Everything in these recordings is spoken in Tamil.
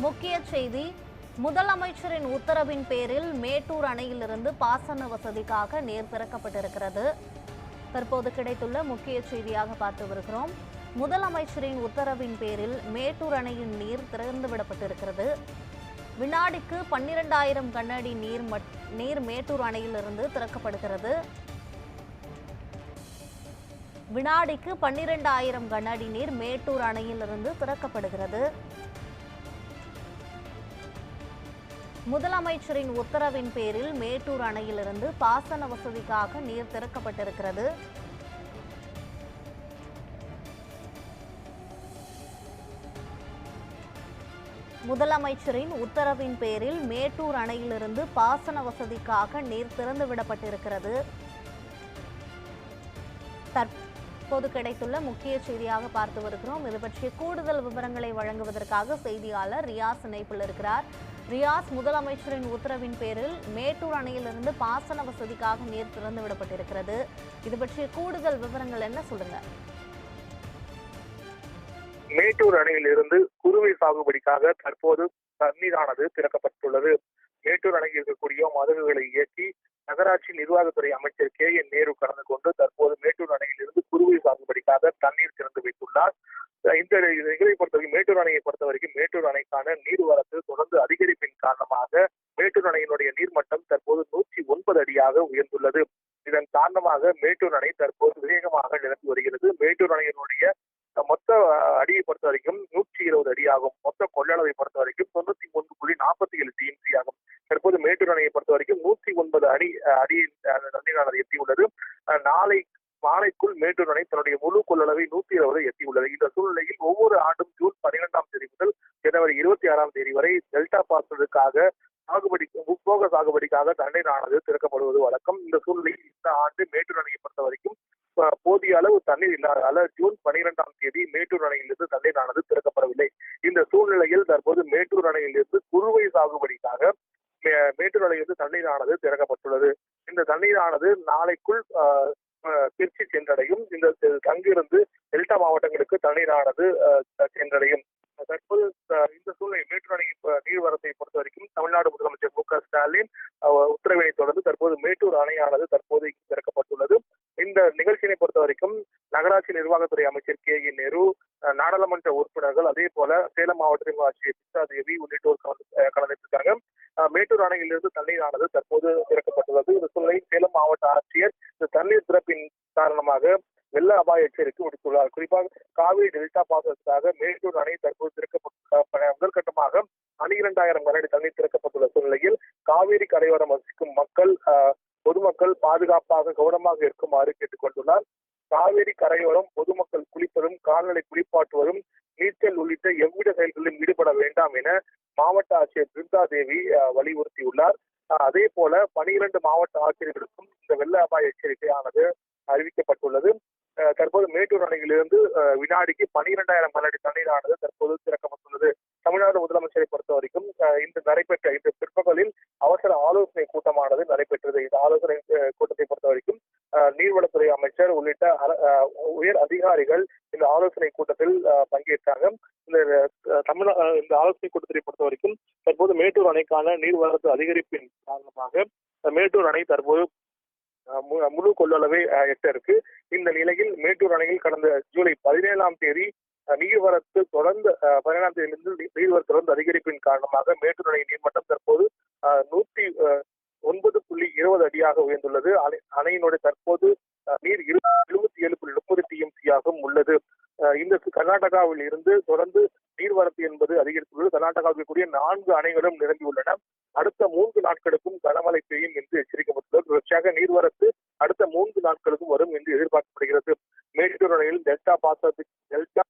முக்கிய செய்தி முதலமைச்சரின் உத்தரவின் பேரில் மேட்டூர் அணையிலிருந்து பாசன வசதிக்காக நீர் திறக்கப்பட்டிருக்கிறது. தற்போது கிடைத்துள்ள முக்கிய செய்தியாக பார்த்து வருகிறோம். முதலமைச்சரின் உத்தரவின் பேரில் மேட்டூர் அணையின் நீர் திறந்துவிடப்பட்டிருக்கிறது வினாடிக்கு பன்னிரெண்டாயிரம் கண்ணடி நீர் மட்- நீர் மேட்டூர் அணையிலிருந்து திறக்கப்படுகிறது. வினாடிக்கு பன்னிரெண்டாயிரம் கனஅடி நீர் மேட்டூர் அணையிலிருந்து திறக்கப்படுகிறது. முதலமைச்சரின் உத்தரவின் பேரில் மேட்டூர் அணையிலிருந்து பாசன வசதிக்காக நீர் திறக்கப்பட்டிருக்கிறது. முதலமைச்சரின் உத்தரவின் பேரில் மேட்டூர் அணையிலிருந்து பாசன வசதிக்காக நீர் திறந்துவிடப்பட்டிருக்கிறது. தற்போது கிடைத்துள்ள முக்கிய செய்தியாக பார்த்து வருகிறோம். இது பற்றிய கூடுதல் விவரங்களை வழங்குவதற்காக செய்தியாளர் ரியாஸ் இணைப்பில் இருக்கிறார். ரியாஸ் முதலமைச்சரின் உத்தரவின் பேரில் மேட்டூர் அணையிலிருந்து பாசன வசதிக்காக நீர் திறந்து விடப்பட்டிருக்கிறது இது பற்றிய கூடுதல் விவரங்கள் என்ன? சொல்லுங்க. மேட்டூர் அணையிலிருந்து குறுவை சாகுபடிக்காக தற்போது தண்ணீரானது திறக்கப்பட்டுள்ளது. மேட்டூர் அணையில் இருக்கக்கூடிய மதகுகளை இயக்கி நகராட்சி நிர்வாகத்துறை அமைச்சர் கே என் நேரு கலந்து கொண்டு தற்போது மேட்டூர் அணை குறுவை சாகுபடிக்காக தண்ணீர் திறந்து வைத்துள்ளார் அஹ் இந்த நிகழ்வை பொறுத்தவரைக்கும் மேட்டூர் அணையை பொறுத்த வரைக்கும் மேட்டூர் அணைக்கான நீர்வரத்து தொடர்ந்து அதிகரிப்பின் காரணமாக மேட்டூர் அணையினுடைய நீர்மட்டம் தற்போது நூற்றி ஒன்பது அடியாக உயர்ந்துள்ளது. இதன் காரணமாக மேட்டூர் அணை தற்போது வேகமாக நிரம்பி வருகிறது. மேட்டூர் அணையினுடைய மொத்த அடியை பொறுத்த வரைக்கும் நூற்றி இருபது அடி ஆகும் மொத்த கொள்ளளவை பொறுத்த வரைக்கும் தொண்ணூத்தி ஒன்று புள்ளி நாற்பத்தி ஏழு டிஎம்சி ஆகும். தற்போது மேட்டூர் அணையை பொறுத்த வரைக்கும் நூற்றி ஒன்பது அடி அடியின் அடியில் எட்டியுள்ளது. நாளை மாலைக்குள் மேட்டூர் அணை தன்னுடைய முழு கொள்ளளவை நூத்தி இருபது எட்டியுள்ளது. இந்த சூழ்நிலையில் ஒவ்வொரு ஆண்டும் ஜூன் பன்னிரெண்டாம் தேதி முதல் ஜனவரி இருபத்தி ஆறாம் தேதி வரை டெல்டா பாசனத்துக்காக சாகுபடி முற்போக சாகுபடிக்காக தண்ணீரானது திறக்கப்படுவது வழக்கம். இந்த சூழ்நிலையில் இந்த ஆண்டு மேட்டூர் அணையை பொறுத்த வரைக்கும் போதிய அளவு தண்ணீர் இல்லாததால ஜூன் பனிரெண்டாம் தேதி மேட்டூர் அணையிலிருந்து தண்ணீர் ஆனது திறக்கப்படவில்லை. இந்த சூழ்நிலையில் தற்போது மேட்டூர் அணையிலிருந்து குறுவை சாகுபடிக்காக மே- மேட்டூர் அணையிலிருந்து தண்ணீரானது திறக்கப்பட்டுள்ளது. இந்த தண்ணீரானது நாளைக்குள் திருச்சி சென்றடையும். இந்த அஹ், அங்கிருந்து மாவட்டங்களுக்கு தண்ணீரானது சென்றடையும். தற்போது இந்த சூழ்நிலை மேட்டூர் அணை நீர்வரத்தை பொறுத்த வரைக்கும் தமிழ்நாடு முதலமைச்சர் மு க ஸ்டாலின் உத்தரவினை தொடர்ந்து தற்போது மேட்டூர் அணையானது தற்போது திறக்கப்பட்டுள்ளது. இந்த நிகழ்ச்சியினை பொறுத்த வரைக்கும் நகராட்சி நிர்வாகத்துறை அமைச்சர் கே இ நேரு நாடாளுமன்ற உறுப்பினர்கள் அதே போல சேலம் மாவட்ட ஆட்சியர் பிச்சா தேவி உள்ளிட்டோர் கலந்து கலந்துருக்காங்க. அஹ், மேட்டூர் அணையிலிருந்து தண்ணீரானது தற்போது திறக்கப்பட்டுள்ளது. இந்த சூழ்நிலையில் சேலம் மாவட்ட ஆட்சியர் இந்த தண்ணீர் திறப்பின் காரணமாக வெள்ள அபாய எச்சரிக்கை விடுத்துள்ளார். குறிப்பாக காவிரி டெல்டா பாசனத்துக்காக மேட்டூர் அணை தற்போது திறக்கப்பட்ட முதற்கட்டமாக பனிரெண்டாயிரம் கனஅடி தண்ணீர் திறக்கப்பட்டுள்ள சூழ்நிலையில் காவிரி கரையோரம் வசிக்கும் மக்கள் பொதுமக்கள் பாதுகாப்பாக கவனமாக இருக்குமாறு கேட்டுக்கொண்டுள்ளார் காவேரி கரையோரம் பொதுமக்கள் குளிப்பதும் கால்நடை குளிப்பாட்டுவதும் நீச்சல் உள்ளிட்ட எவ்வித செயல்களிலும் ஈடுபட வேண்டாம் என மாவட்ட ஆட்சியர் பிருந்தா தேவி வலியுறுத்தியுள்ளார். அதே போல பனிரெண்டு மாவட்ட ஆட்சியர்களுக்கும் இந்த வெள்ள அபாய எச்சரிக்கையானது அறிவிக்கப்பட்டுள்ளது. தற்போது மேட்டூர் அணையிலிருந்து வினாடிக்கு பனிரெண்டாயிரம் கனஅடி தண்ணீரானது தற்போது திறக்கப்பட்டுள்ளது தமிழ்நாடு முதலமைச்சரை பொறுத்த வரைக்கும் இன்று நடைபெற்ற இன்று பிற்பகலில் அவசர ஆலோசனை கூட்டமானது நடைபெற்றது. இந்த ஆலோசனை கூட்டத்தை பொறுத்த வரைக்கும் அஹ், நீர்வளத்துறை அமைச்சர் உள்ளிட்ட அஹ், உயர் அதிகாரிகள் இந்த ஆலோசனை கூட்டத்தில் அஹ், பங்கேற்றாங்க. இந்த அஹ், தமிழ் இந்த ஆலோசனை கூட்டத்தை பொறுத்த வரைக்கும் தற்போது மேட்டூர் அணைக்கான நீர்வரத்து அதிகரிப்பின் காரணமாக மேட்டூர் அணை தற்போது முழு கொள்ளளவை எட்ட இருக்கு இந்த நிலையில் மேட்டூர் அணையில் கடந்த ஜூலை பதினேழாம் தேதி நீர்வரத்து தொடர்ந்து பதினேழாம் தேதியிலிருந்து நீர்வரத்து தொடர்ந்து அதிகரிப்பின் காரணமாக மேட்டூர் அணை நீர்மட்டம் தற்போது நூற்றி ஒன்பது புள்ளி இருபது அடியாக உயர்ந்துள்ளது. அணை- அணையினுடைய தற்போது நீர் எழுபத்தி ஏழு புள்ளி முப்பது டிஎம்சியாகவும் உள்ளது. இந்த கர்நாடகாவில் இருந்து தொடர்ந்து நீர்வரத்து என்பது அதிகரித்துள்ளது. கர்நாடகாவில் கூடிய நான்கு அணைகளும் நிரம்பியுள்ளன. அடுத்த மூன்று நாட்களுக்கும் கனமழை பெய்யும் என்று எச்சரிக்கப்பட்டுள்ளது தொடர்ச்சியாக நீர்வரத்து அடுத்த மூன்று நாட்களுக்கு வரும் என்று எதிர்பார்க்கப்படுகிறது. மேட்டூர் அணையில் டெல்டா பாசனத்துக்கு டெல்டா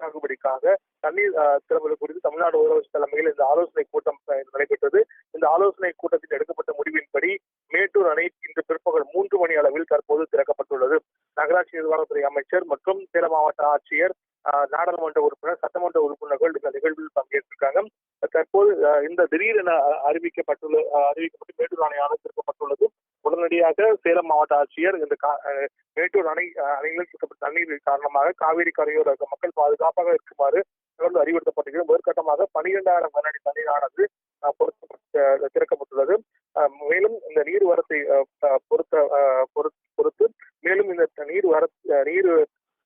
சாகுபடிக்காக தண்ணீர் ஆஹ், திறப்பது குறித்து தமிழ்நாடு முதலமைச்சர் தலைமையில் இந்த ஆலோசனை கூட்டம் நடைபெற்றது. இந்த ஆலோசனை கூட்டத்தில் எடுக்கப்பட்ட முடிவின்படி மேட்டூர் அணை இன்று பிற்பகல் மூன்று மணி அளவில் தற்போது திறக்கப்பட்டுள்ளது. நகராட்சி நிர்வாகத்துறை அமைச்சர் மற்றும் சேலம் மாவட்ட ஆட்சியர் நாடாளுமன்ற உறுப்பினர் சட்டமன்ற உறுப்பினர்கள் இந்த நிகழ்வில் பங்கேற்றிருக்காங்க. தற்போது இந்த திடீரென அறிவிக்கப்பட்டுள்ள அறிவிக்கப்பட்டு மேட்டூர் அணையானது திறக்கப்பட்டுள்ளது உடனடியாக சேலம் மாவட்ட ஆட்சியர் இந்த கா- அஹ், மேட்டூர் அணை அஹ், அணையில் சுத்தப்பட்ட தண்ணீர் காரணமாக காவிரி கரையோர மக்கள் பாதுகாப்பாக இருக்குமாறு தொடர்ந்து அறிவுறுத்தப்பட்டிருக்கிறது. முதற்கட்டமாக பனிரெண்டாயிரம் கனஅடி தண்ணீரானது பொருத்தப்பட்டு திறக்கப்பட்டுள்ளது. மேலும் இந்த நீர்வரத்தை பொருத்த பொருத்த பொறுத்த அஹ், பொறுத்து பொறுத்து மேலும் இந்த நீர் வர அஹ், நீர்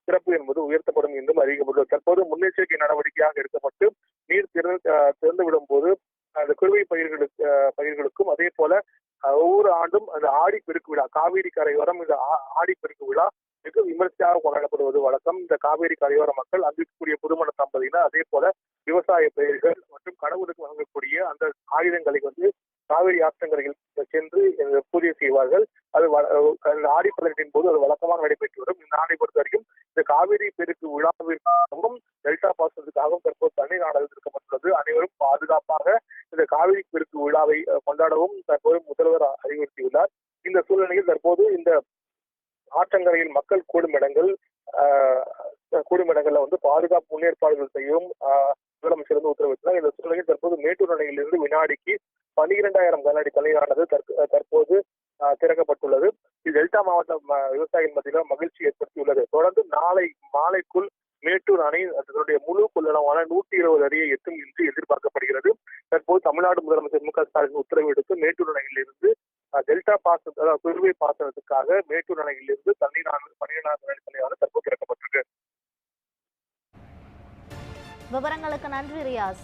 சிறப்பு என்பது உயர்த்தப்படும் என்றும் அறிவிக்கப்பட்டுள்ளது தற்போது முன்னெச்சரிக்கை நடவடிக்கையாக எடுக்கப்பட்டு நீர் திறந்து அஹ், திறந்து விடும் போது அந்த குறுவை பயிர்களுக்கு அஹ், பயிர்களுக்கும் அதே போல அஹ், ஒவ்வொரு ஆண்டும் அந்த ஆடி பெருக்கு விழா காவேரி கரையோரம் இந்த ஆ- ஆடி பெருக்கு விழா மிக விமர்சையாக கொண்டாடப்படுவது வழக்கம். இந்த காவேரி கரையோர மக்கள் அங்கு இருக்கக்கூடிய புதுமண தம்பதியினர் அதே போல விவசாய பயிர்கள் மற்றும் கடவுளுக்கு வழங்கக்கூடிய அந்த ஆயுதங்களை வந்து காவிரி ஆற்றங்கரையில் சென்று பூஜை செய்வார்கள். அது அந்த ஆடி பதினெட்டின் போது அது வழக்கமாக நடைபெற்று வரும். இந்த ஆண்டை பொறுத்த வரைக்கும் இந்த காவிரி பெருக்கு விழாவிற்காகவும் டெல்டா பாசனத்துக்காகவும் தற்போது தண்ணீர் ஆனது இருக்கப்பட்டுள்ளது அனைவரும் பாதுகாப்பாக இந்த காவிரி பெருக்கு விழாவை கொண்டாடவும் தற்போது முதல்வர் அறிவுறுத்தியுள்ளார். இந்த சூழ்நிலையில் தற்போது இந்த ஆற்றங்கரையில் மக்கள் கூடும் இடங்கள் கூடும் இடங்கள்ல வந்து பாதுகாப்பு முன்னேற்பாடுகள் செய்யவும் முதலமைச்சர் வந்து உத்தரவிட்டார் இந்த சூழ்நிலையில் தற்போது மேட்டூர் அணையிலிருந்து வினாடிக்கு பனிரெண்டாயிரம் கனஅடி தலையானது தற்போது ஆஹ், திறக்கப்பட்டுள்ளது. இது டெல்டா மாவட்ட விவசாயிகள் மத்தியில் மகிழ்ச்சி ஏற்படுத்தியுள்ளது. தொடர்ந்து நாளை மாலைக்குள் மேட்டூர் அணை அதனுடைய முழு கொள்ளளவான நூற்றி இருபது அடியை எட்டும் என்று எதிர்பார்க்கப்படுகிறது. தற்போது தமிழ்நாடு முதலமைச்சர் மு க ஸ்டாலின் உத்தரவிடுத்து மேட்டூர் அணையிலிருந்து டெல்டா பாசன அதாவது குறுவை பாசனத்துக்காக மேட்டூர் அணையிலிருந்து தண்ணீரானது பன்னிரெண்டாயிரம் அடி தற்போது திறக்கப்பட்டிருக்கு. விவரங்களுக்கு நன்றி ரியாஸ்.